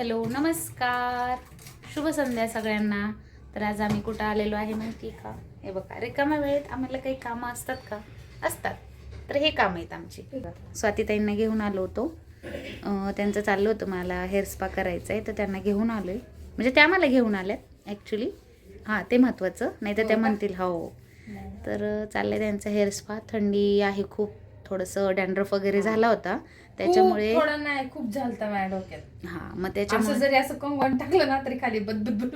Hello नमस्कार. शुभ संध्या सगळ्यांना. तर आज आम्ही कुठं आलेलो आहे माहिती आहे का? हे बघा रिकाम्या वेळेत आम्हाला काही कामं असतात का? असतात. तर हे काम आहेत आमची. स्वातीताईंना घेऊन आलो होतो. त्यांचं चाललं होतं मला हेअर स्पा करायचं आहे तर त्यांना घेऊन आलो आहे म्हणजे त्या मला घेऊन आल्यात ॲक्च्युली हां ते महत्त्वाचं नाही तर त्या म्हणतील हो. तर चाललंय त्यांचा हेअर स्पा. थंडी आहे खूप. थोडंसं डॅन्ड्रफ वगैरे झाला होता. त्याच्यामुळे थोडं नाही खूप झालता माझ्या डोक्यात. हां मग असं त्याच्यामुळे जरी असं कंगण टाकलं ना तरी खाली बदबद.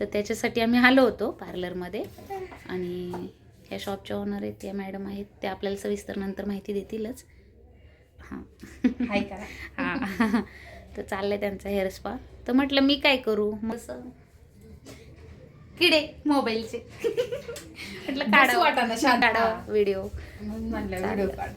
तर त्याच्यासाठी आम्ही आलो होतो पार्लरमध्ये आणि ह्या शॉपच्या ओनर आहेत त्या मॅडम आहेत त्या आपल्याला सविस्तर नंतर माहिती देतीलच. हां. हाय हां. तर चाललंय त्यांचा हेअर स्पा. तर म्हटलं मी काय करू? मग किडे मोबाईलचे. म्हटलं काढा. काढा व्हिडिओ.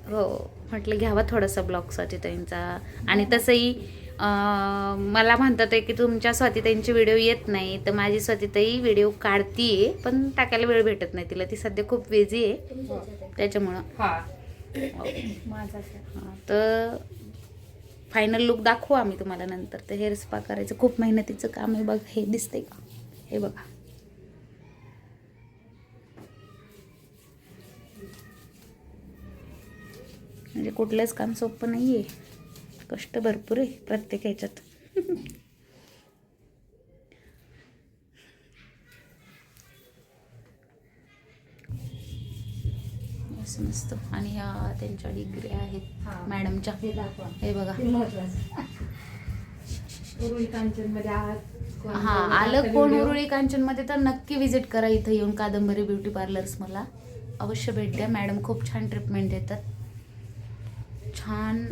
हो म्हटलं घ्यावा थोडासा ब्लॉग स्वातीताईंचा. आणि तसंही मला म्हणतात आहे की तुमच्या स्वातीताईंचे व्हिडिओ येत नाही तर माझी स्वातीताई व्हिडिओ काढतीये पण टाकायला वेळ भेटत नाही तिला. ती सध्या खूप बिझी आहे. त्याच्यामुळं. हा. माझा हां, तर फायनल लुक दाखवू आम्ही तुम्हाला नंतर. तर हेअर स्पा करायचं. खूप मेहनतीचं काम आहे बघा. हे दिसतंय का? हे बघा. म्हणजे कुठलंच काम सोपं नाही आहे कष्ट भरपूर आहे प्रत्येक ह्याच्यात. असं नसतं आणि ह्या त्यांच्या डिग्री आहेत. हा. मॅडमच्या. हे बघा. हा आलं कोण उरुळी कांचनमध्ये तर नक्की विजिट करा इथं येऊन कादंबरी ब्युटी पार्लर्स मला. अवश्य भेट द्या. मॅडम खूप छान ट्रीटमेंट देतात. छान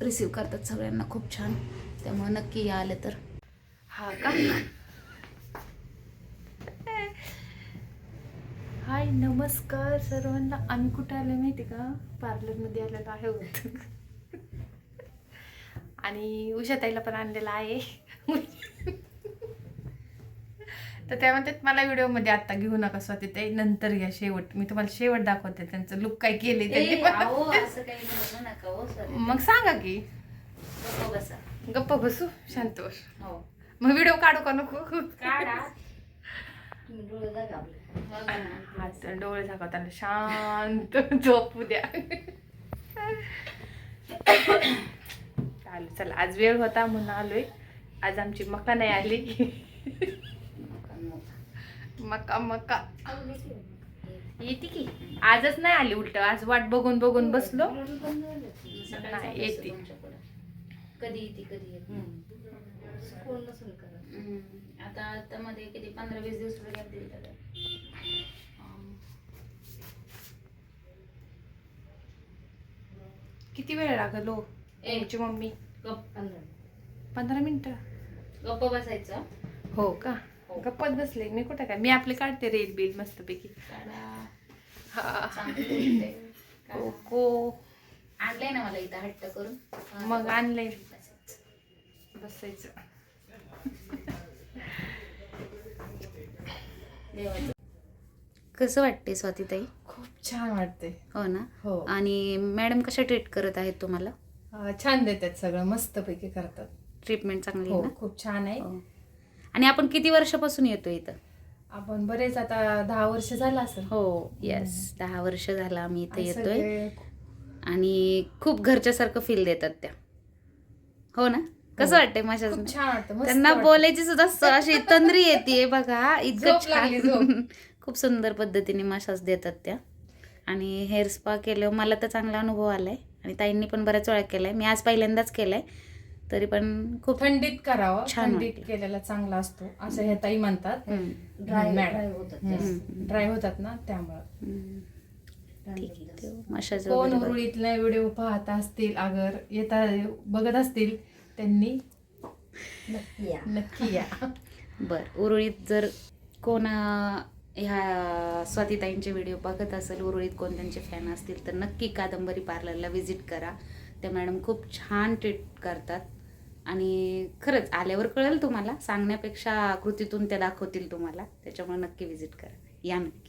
रिसीव करतात सगळ्यांना खूप छान. त्यामुळे नक्की या आलं तर. हा का? हाय नमस्कार सर्वांना. आम्ही कुठे आलो माहिती का? पार्लरमध्ये आलेलो आहे होत आणि उषाताईला पण आणलेला आहे. तर त्या म्हणतात मला व्हिडिओमध्ये आता घेऊ नका स्वतः ते नंतर घ्या शेवट. मी तुम्हाला शेवट दाखवते त्यांचं लुक काय केले त्यांनी. मग सांगा की. गप्प बसू. शांत बस. हो. मग व्हिडिओ काढू का नको? डोळे झाकवताना शांत झोपू द्या. चालेल चला आज वेळ होता म्हणून आलोय. आज आमची मका नाही आली. मका मका. येते की? आजच नाही आली उलट. आज वाट बघून बघून बसलो. नाही, येते. कधी येते कधी येत. आता आता मध्ये किती पंधरा वीस दिवस गॅप दिली किती वेळ लागलो. तुमची मम्मी? गप्प. पंधरा मिनिटं? गप्प बसायचं. हो का? हो. गप्पत बसले मी कुठं काय? मी आपले काढते रेल बिल मस्तपैकी. हा. कोको आणलंय ना मला इथं हट्ट करून. मग आणलंय. बसायचं. कसं वाटते स्वातीताई? खूप छान वाटते हो ना? हो. आणि मॅडम कशा ट्रीट करत आहेत तुम्हाला? छान देतात सगळं मस्तपैकी करतात. ट्रीटमेंट चांगली हो आहे ना? खूप छान आहे. हो. आणि आपण किती वर्षापासून येतो इथं? आपण बरेच आता दहा वर्ष झालं असेल. हो येस दहा वर्ष झालं आम्ही इथे येतोय. आणि खूप घरच्यासारखं फील देतात त्या. हो ना? कसं हो. वाटतंय माझ्या त्यांना. बोलायची सुद्धा अशी तंद्री येते बघा इतकं छान. खूप सुंदर पद्धतीने मसाज देतात त्या. आणि हेअर स्पा केल्यावर मला तर चांगला अनुभव आलाय. आणि ताईंनी पण बऱ्याच वेळा केलाय. मी आज पहिल्यांदाच केलाय. तरी पण खूप थंडीत करावं छान थंडीत. केलेला चांगला असतो असं ह्या ताई म्हणतात. ड्राय होतात ना त्यामुळं. कोण. उरुळीतले व्हिडिओ पाहत असतील अगर येता बघत असतील त्यांनी नक्की या. बर उरुळीत जर कोण ह्या स्वातीताईंचे व्हिडिओ बघत असेल उरुळीत कोण त्यांचे फॅन असतील तर नक्की कादंबरी पार्लरला व्हिजिट करा. त्या मॅडम खूप छान ट्रीट करतात. आणि खरंच आल्यावर कळेल तुम्हाला. सांगण्यापेक्षा कृतीतून त्या दाखवतील तुम्हाला. त्याच्यामुळे नक्की व्हिजिट करा. या नक्की.